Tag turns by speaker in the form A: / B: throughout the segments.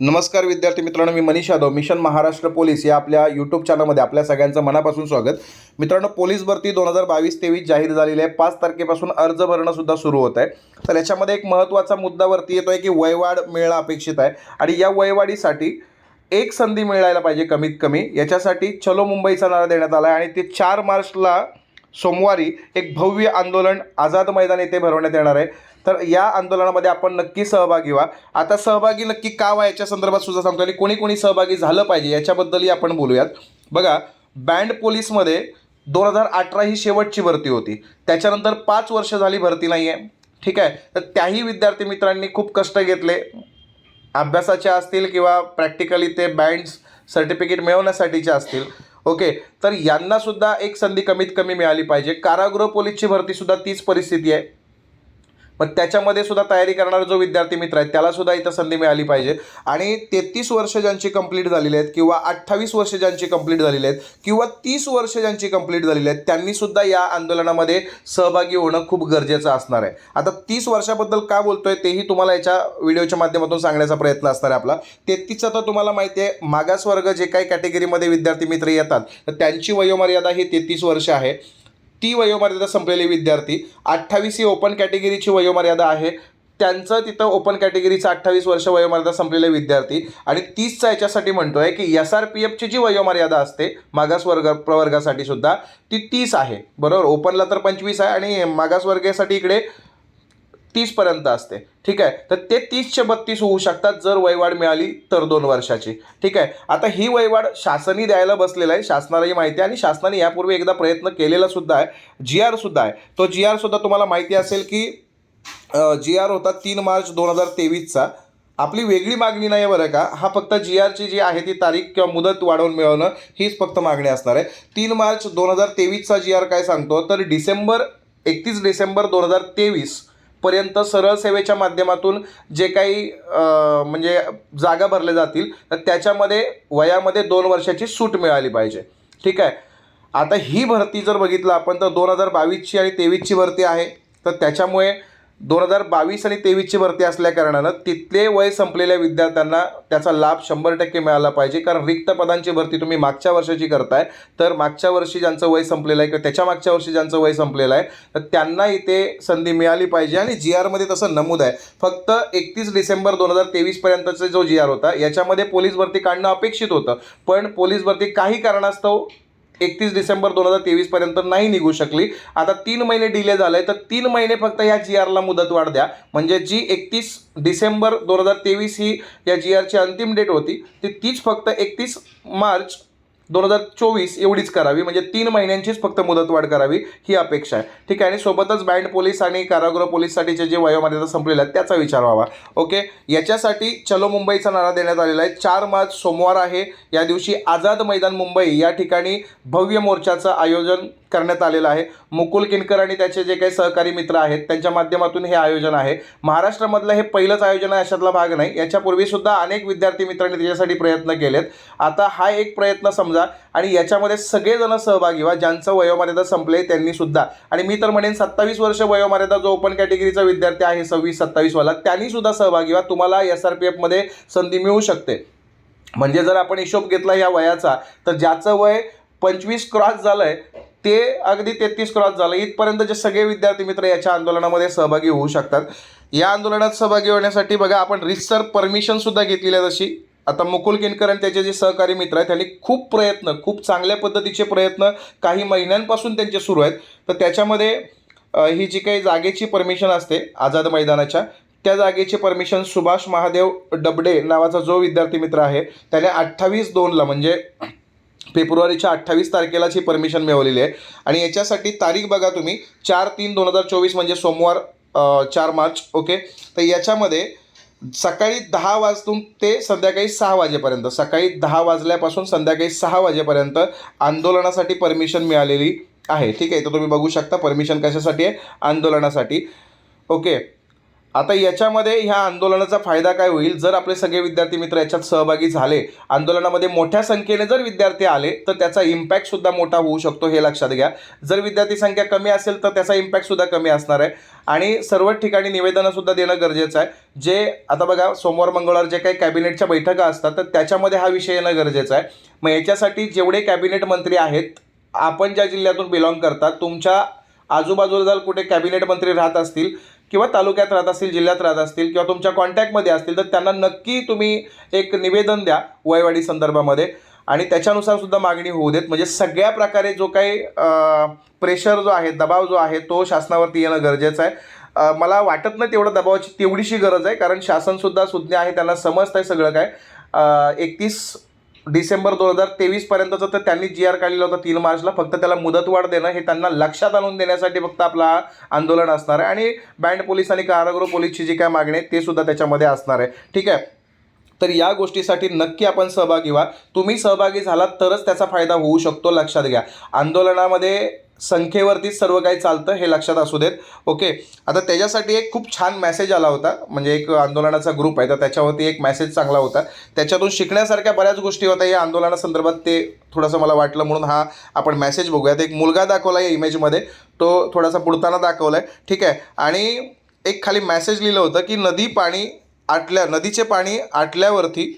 A: नमस्कार विद्यार्थी मित्रांनो मी मनीष यादव मिशन महाराष्ट्र पोलीस या आपल्या यूट्यूब चॅनलमध्ये आपल्या सगळ्यांचं मनापासून स्वागत. मित्रांनो पोलीस भरती दोन हजार बावीस तेवीस जाहीर झालेली आहे. पाच तारखेपासून अर्ज भरणंसुद्धा सुरू होत आहे. तर याच्यामध्ये एक महत्त्वाचा मुद्दावरती येतो आहे की वयवाढ मिळणं अपेक्षित आहे. आणि या वयवाढीसाठी एक संधी मिळायला पाहिजे कमीत कमी. याच्यासाठी चलो मुंबईचा नारा देण्यात आला आहे आणि ते चार मार्चला सोमवारी एक भव्य आंदोलन आझाद मैदान येथे भरवण्यात येणार आहे. तर या आंदोलनामध्ये आपण नक्की सहभागी व्हा. आता सहभागी नक्की का व्हा याच्या संदर्भात सुद्धा सांगतो आणि कोणी कोणी सहभागी झालं पाहिजे याच्याबद्दलही आपण बोलूयात. बघा बँड पोलीसमध्ये दोन हजार अठरा ही शेवटची भरती होती. त्याच्यानंतर पाच वर्ष झाली भरती नाही आहे ठीक आहे? तर त्याही विद्यार्थी मित्रांनी खूप कष्ट घेतले. अभ्यासाच्या असतील किंवा प्रॅक्टिकली ते बँड्स सर्टिफिकेट मिळवण्यासाठीचे असतील. ओके? तर यांनासुद्धा एक संधी कमीत कमी मिळाली पाहिजे. कारागृह पोलीसची भरतीसुद्धा तीच परिस्थिती आहे. मग त्याच्यामध्ये सुद्धा तयारी करणारा जो विद्यार्थी मित्र आहे त्याला सुद्धा इथं संधी मिळाली पाहिजे. आणि तेहतीस वर्ष ज्यांची कंप्लीट झालेली आहेत किंवा अठ्ठावीस वर्ष ज्यांची कंप्लीट झालेली आहेत किंवा तीस वर्ष ज्यांची कंप्लीट झालेली आहेत त्यांनी सुद्धा या आंदोलनामध्ये सहभागी होणं खूप गरजेचं असणार आहे. आता तीस वर्षाबद्दल का बोलतोय तेही तुम्हाला याच्या व्हिडिओच्या माध्यमातून सांगण्याचा प्रयत्न असणार आहे आपला. तेहतीसचा तर तुम्हाला माहिती आहे मागासवर्ग जे काही कॅटेगरीमध्ये विद्यार्थी मित्र येतात तर त्यांची वयोमर्यादा ही तेहतीस वर्ष आहे. ती वयोमर्यादा संपलेले विद्यार्थी अठ्ठावीस ही ओपन कॅटेगरीची वयोमर्यादा आहे. त्यांचं तिथं ओपन कॅटेगरीचं अठ्ठावीस वर्ष वयोमर्यादा संपलेले विद्यार्थी आणि तीसचा याच्यासाठी म्हणतो आहे की एस आर पी एफची जी वयोमर्यादा असते मागासवर्ग प्रवर्गासाठी सुद्धा ती तीस आहे. बरोबर? ओपनला तर पंचवीस आहे आणि मागासवर्गासाठी इकडे तीसपर्यंत असते. ठीक आहे? तर ते तीसचे बत्तीस होऊ शकतात. जर वयवाढ मिळाली तर दोन वर्षाची. ठीक आहे? आता ही वयवाढ शासनही द्यायला बसलेलं आहे. शासनालाही माहिती आहे आणि शासनाने यापूर्वी एकदा प्रयत्न केलेला सुद्धा आहे. जी आर सुद्धा आहे. तो जी आर सुद्धा तुम्हाला माहिती असेल की जी आर होता तीन मार्च दोन हजार तेवीसचा. आपली वेगळी मागणी नाही आहे बरं का. हा फक्त जी आरची जी आहे ती तारीख किंवा मुदत वाढवून मिळवणं हीच फक्त मागणी असणार आहे. तीन मार्च दोन हजार तेवीसचा जी आर काय सांगतो? तर डिसेंबर एकतीस डिसेंबर दोन हजार तेवीस पर्यंत सरळ सेवेच्या माध्यमातून जे काही म्हणजे जागा भरल्या जातील तर त्याच्यामध्ये वयामध्ये दोन वर्षाची सूट मिळाली पाहिजे. ठीक आहे? आता ही भरती जर बघितलं आपण तर दोन हजार बावीसची आणि तेवीसची भरती आहे. तर त्याच्यामुळे दोन हजार बावीस आणि तेवीसची भरती असल्याकारणानं तिथले वय संपलेल्या विद्यार्थ्यांना त्याचा लाभ शंभर टक्के मिळाला पाहिजे. कारण रिक्त पदांची भरती तुम्ही मागच्या वर्षाची करताय. तर मागच्या वर्षी ज्यांचं वय संपलेलं आहे किंवा त्याच्या मागच्या वर्षी ज्यांचं वय संपलेलं आहे तर त्यांना इथे संधी मिळाली पाहिजे आणि जी आरमध्ये तसं नमूद आहे. फक्त एकतीस डिसेंबर दोन हजार तेवीसपर्यंतचा जो जी आर होता याच्यामध्ये पोलीस भरती काढणं अपेक्षित होतं. पण पोलीस भरती काही कारणास्तव एकतीस डिसेंबर दोन हजार तेवीसपर्यंत नाही निघू शकली. आता तीन महिने डिले झाले तर तीन महिने फक्त या जी आरला मुदतवाढ द्या. म्हणजे जी एकतीस डिसेंबर दोन हजार तेवीस ही या जी आरची अंतिम डेट होती ती तीच फक्त एकतीस मार्च दोन हजार चोवीस एवढीच करावी म्हणजे तीन महिन्यांचीच फक्त मुदतवाढ करावी ही अपेक्षा आहे. ठीक आहे आणि सोबतच बँड पोलीस आणि कारागृह पोलीससाठीचे जे वयोमर्यादा संपलेले आहेत त्याचा विचार व्हावा. ओके? याच्यासाठी चलो मुंबईचा नारा देण्यात आलेला आहे. चार मार्च सोमवार आहे. या दिवशी आझाद मैदान मुंबई या ठिकाणी भव्य मोर्चाचं आयोजन करण्यात आलेलं आहे. मुकुल किनकर आणि त्याचे जे काही सहकारी मित्र आहेत त्यांच्या माध्यमातून हे आयोजन आहे. महाराष्ट्रामधलं हे पहिलंच आयोजन आहे अशातला भाग नाही. याच्यापूर्वीसुद्धा अनेक विद्यार्थी मित्रांनी त्याच्यासाठी प्रयत्न केलेत. आता हा एक प्रयत्न समजा आणि याच्यामध्ये सगळेजण सहभागी व्हा. ज्यांचं वयोमर्यादा संपले त्यांनी सुद्धा. आणि मी तर म्हणेन सत्तावीस वर्ष वयोमर्यादा जो ओपन कॅटेगरीचा विद्यार्थी आहे सव्वीस सत्तावीसवाला त्यांनी सुद्धा सहभागी व्हा. तुम्हाला एस आर पी एफमध्ये संधी मिळू शकते. म्हणजे जर आपण हिशोब घेतला या वयाचा तर ज्याचं वय पंचवीस क्रॉस झालं आहे ते अगदी तेहतीस क्रॉस झालं इथपर्यंतचे सगळे विद्यार्थी मित्र याच्या आंदोलनामध्ये सहभागी होऊ शकतात. या आंदोलनात सहभागी होण्यासाठी बघा आपण रिसर परमिशनसुद्धा घेतलेली आहे तशी. आता मुकुल किनकर आणि त्याचे जे सहकारी मित्र आहेत त्यांनी खूप प्रयत्न खूप चांगल्या पद्धतीचे प्रयत्न काही महिन्यांपासून त्यांचे सुरू आहेत. तर त्याच्यामध्ये ही जी काही जागेची परमिशन असते आझाद मैदानाच्या त्या जागेची परमिशन सुभाष महादेव डबडे नावाचा जो विद्यार्थी मित्र आहे त्याने अठ्ठावीस दोनला म्हणजे फेब्रुवारीच्या अठ्ठावीस तारखेलाच ही परमिशन मिळवलेली आहे. आणि याच्यासाठी तारीख बघा तुम्ही चार तीन दोन हजार चोवीस म्हणजे सोमवार चार मार्च ओके? तर याच्यामध्ये सकाळी दहा वाजतून ते संध्याकाळी सहा वाजेपर्यंत. सकाळी दहा वाजल्यापासून संध्याकाळी सहा वाजेपर्यंत आंदोलनासाठी परमिशन मिळालेली आहे. ठीक आहे तर तुम्ही बघू शकता परमिशन कशासाठी आहे? आंदोलनासाठी. ओके. आता याच्यामध्ये ह्या आंदोलनाचा फायदा काय होईल? जर आपले सगळे विद्यार्थी मित्र याच्यात सहभागी झाले आंदोलनामध्ये मोठ्या संख्येने जर विद्यार्थी आले तर त्याचा इम्पॅक्ट सुद्धा मोठा होऊ शकतो हे लक्षात घ्या. जर विद्यार्थी संख्या कमी असेल तर त्याचा इम्पॅक्ट सुद्धा कमी असणार आहे. आणि सर्व ठिकाणी निवेदनं सुद्धा देणं गरजेचं आहे. जे आता बघा सोमवार मंगळवार जे काही कॅबिनेटच्या बैठका असतात तर त्याच्यामध्ये हा विषय येणं गरजेचं आहे. मग याच्यासाठी जेवढे कॅबिनेट मंत्री आहेत आपण ज्या जिल्ह्यातून बिलॉंग करतात तुमच्या आजूबाजूला जर कुठे कॅबिनेट मंत्री राहत असतील किंवा तालुक्यात राहत असतील जिल्ह्यात राहत असतील किंवा तुमच्या कॉन्टॅक्टमध्ये असतील तर त्यांना नक्की तुम्ही एक निवेदन द्या वयवाढी संदर्भामध्ये. आणि त्याच्यानुसार सुद्धा मागणी होऊ देत. म्हणजे सगळ्या प्रकारे जो काही प्रेशर जो आहे दबाव जो आहे तो शासनावरती येणं गरजेचं आहे. मला वाटत नाही तेवढं दबावाची तेवढीशी गरज आहे कारण शासनसुद्धा सुज्ञ आहे त्यांना समजतं आहे सगळं काय. एकतीस डिसेंबर दोन हजार तेवीसपर्यंतचं तर त्यांनी जी आर काढलेला होता तीन मार्चला. फक्त त्याला मुदतवाढ देणं हे त्यांना लक्षात आणून देण्यासाठी फक्त आपला आंदोलन असणार आहे. आणि बँड पोलीस आणि कारागृह पोलीसची जी काय मागणी आहे ते सुद्धा त्याच्यामध्ये असणार आहे. ठीक आहे? तर या गोष्टीसाठी नक्की आपण सहभागी व्हा. तुम्ही सहभागी झालात तरच त्याचा फायदा होऊ शकतो लक्षात घ्या. आंदोलनामध्ये संख्येवरतीच सर्व काही चालतं हे लक्षात असू देत. ओके आता त्याच्यासाठी एक खूप छान मेसेज आला होता. म्हणजे एक आंदोलनाचा ग्रुप आहे. तर त्याच्यावरती एक मेसेज चांगला होता. त्याच्यातून शिकण्यासारख्या बऱ्याच गोष्टी होत्या. या आंदोलनासंदर्भात ते थोडंसं मला वाटलं. म्हणून हा आपण मेसेज बघूयात. एक मुलगा दाखवला या इमेजमध्ये तो थोडासा बुडताना दाखवला आहे ठीक आहे? आणि एक खाली मेसेज लिहिलं होतं की नदी पाणी आटल्या नदीचे पाणी आटल्यावरती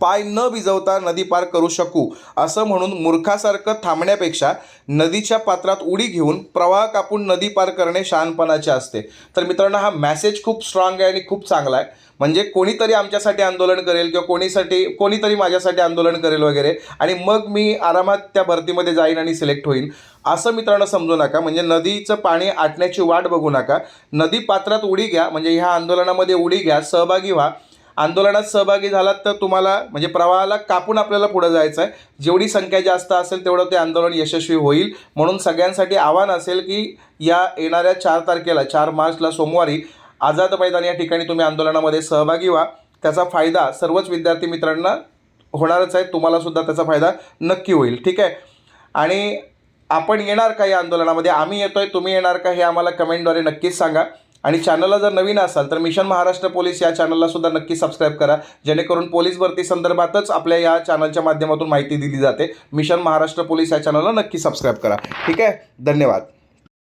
A: पाय न भिजवता नदी पार करू शकू. असं म्हणून मूर्खासारखं थांबण्यापेक्षा नदीच्या पात्रात उडी घेऊन प्रवाह कापून नदी पार करणे शहाणपणाचे असते. तर मित्रांनो हा मॅसेज खूप स्ट्रॉंग आहे आणि खूप चांगला आहे. म्हणजे कोणीतरी आमच्यासाठी आंदोलन करेल किंवा कोणीसाठी कोणीतरी माझ्यासाठी आंदोलन करेल वगैरे आणि मग मी आरामात त्या भरतीमध्ये जाईन आणि सिलेक्ट होईन. असं मित्रांनो समजू नका. म्हणजे नदीचं पाणी आटण्याची वाट बघू नका. नदी पात्रात उडी घ्या. म्हणजे ह्या आंदोलनामध्ये उडी घ्या. सहभागी व्हा. आंदोलनात सहभागी झालात तर तुम्हाला म्हणजे प्रवाहाला कापून आपल्याला पुढे जायचं आहे जेवढी संख्या जास्त असेल तेवढं ते आंदोलन यशस्वी होईल. म्हणून सगळ्यांसाठी आव्हान असेल की या येणाऱ्या चार तारखेला चार मार्चला सोमवारी आझाद मैदान या ठिकाणी तुम्ही आंदोलनामध्ये सहभागी व्हा. त्याचा फायदा सर्वच विद्यार्थी मित्रांना होणारच आहे. तुम्हालासुद्धा त्याचा फायदा नक्की होईल. ठीक आहे? आणि आपण येणार का या आंदोलनामध्ये? आम्ही येतो आहे तुम्ही येणार का हे आम्हाला कमेंटद्वारे नक्कीच सांगा. आणि चॅनलला जर नवीन असाल तर मिशन महाराष्ट्र पोलीस या चॅनलला सुद्धा नक्की सबस्क्राईब करा. जेणेकरून पोलीस भरती संदर्भातच आपल्या या चॅनलच्या माध्यमातून माहिती दिली जाते. मिशन महाराष्ट्र पोलीस या चॅनलला नक्की सबस्क्राईब करा. ठीक आहे? धन्यवाद.